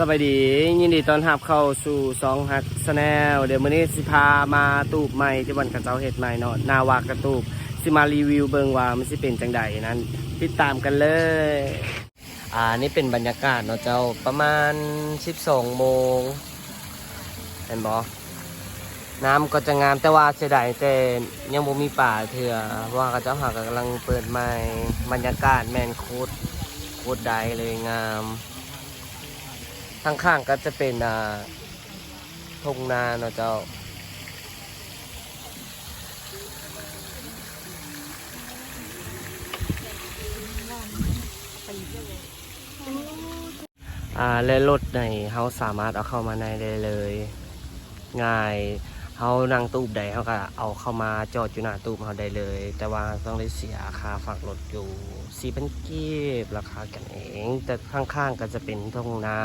สบายดี ยินดีต้อนรับเข้าสู่สองฮักสแนลเดี๋ยวมื้อนี้สิพามาตูบใหม่ที่วันกระเจ้าเฮ็ดใหม่เนาะนาวากระตูบสิมารีวิวเบิงว่ามันสิเป็นจังใดนั้นติดตามกันเลย อ่านี่เป็นบรรยากาศเนาะเจ้าประมาณ 12โมงเห็นบ่น้ำก็จะงามแต่ว่าเสียดายแต่ยังบ่มีป่าเถื่อว่ากระเจ้าหากำลังเปิดใหม่บรรยากาศแมนโคตรโคตรใดเลยงาม ข้างๆก็จะเป็นอ่าทงนาเนาะเจ้า อ่าและรถในเขาสามารถเอาเข้ามาในได้เลย ง่ายเขานั่งตูบใดเขาก็เอาเข้ามาจอดอยู่หน้าตูบเขาได้เลย แต่ว่าต้องได้เสียค่าฝากรถอยู่สี่พันกีบราคากันเอง แต่ข้างๆก็จะเป็นทงนา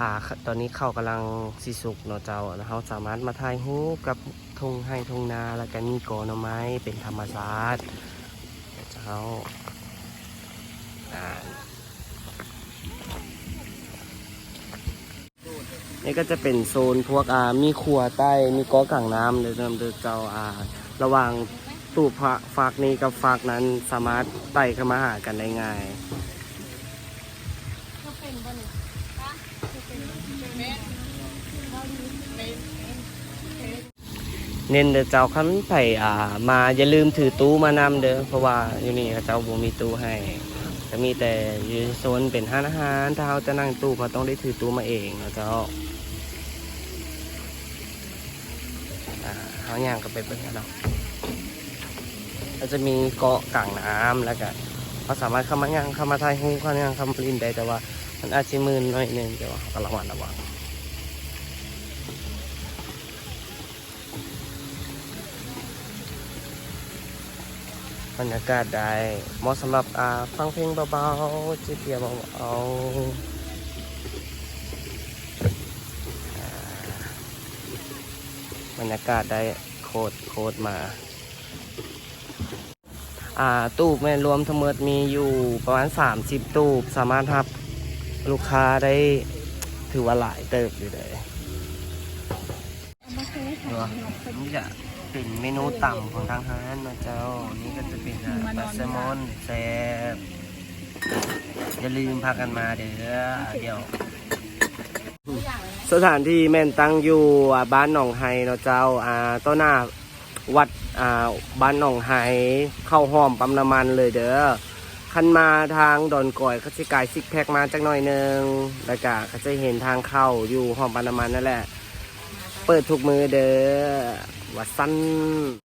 อ่าตอนนี้เขากำลังสิสุกเนาะเจ้าแล้วเขาสามารถมาถ่ายรูปกับทุ่งให้ทุ่งนาแล้วก็มีกอหน่อไม้เป็นธรรมชาติเจ้าอ่านี่ก็จะเป็นโซนพวกอ่ามีครัวใต้มีก้อกลางน้ำเดิมเดิมเจ้าอ่าระหว่างตู้พระฝากนี้กับฝากนั้นสามารถไต่เข้ามาหากันได้ง่ายก็ เป็นบ่นี่ฮะเป็นเม็ดเราอยู่เม็ดเน้นเด้อเจ้าคันไผ่อ่า มาอย่าลืมถือตู้มานำเด้อเพราะว่าอยู่นี่เจ้าบ่มีตู้ให้จะมีแต่อยู่โซนเป็นห้านอาหาร ถ้าเราจะนั่งตู้ก็ต้องได้ถือตู้มาเองนะเจ้าเขาย่างก็ไปเบิ่งกันเนาะก็จะมีเกาะกลางน้ำแล้วก็เขาสามารถเข้ามาย่างเข้ามาถ่ายรูเข้ามาย่างเข้ามาปลินได้แต่ว่า มันอาจจะมืนหน่อยหนึงแต่ว่าเขาก็ระวังระวังบรรยากาศได้เหมาะสำหรับฟังเพลงเบาๆจิบเบียร์เบาๆบรรยากาศได้โคตรโคตรมา อ่า ตู้แม่รวมทั้งหมดมีอยู่ประมาณ 30 ตู้สามารถรับ ลูกค้าได้ถือว่าหลายเติบอยู่เลยเอามาเคยเนาะทำนี่จะเป็นเมนูต่ำของทางร้านนะเจ้า นี่ก็จะเป็นอะปลาแซลมอนแซ่บอย่าลืมพากันมาเด้อเดี๋ยว สถานที่แม่นตั้งอยู่อ่าบ้านหนองไฮเนาะเจ้าอ่าต้นหน้าวัดอ่าบ้านหนองไฮเข้าห้อมปั๊มน้ำมันเลยเด้อ คันมาทางดอนก่อยเขาจะกายซิกแพคมาจักหน่อยหนึงแล้วก็เขาจะเห็นทางเข้าอยู่ห้องปาน้ำมันนั่นแหละ เปิดทุกมือเด้อวัดสั้น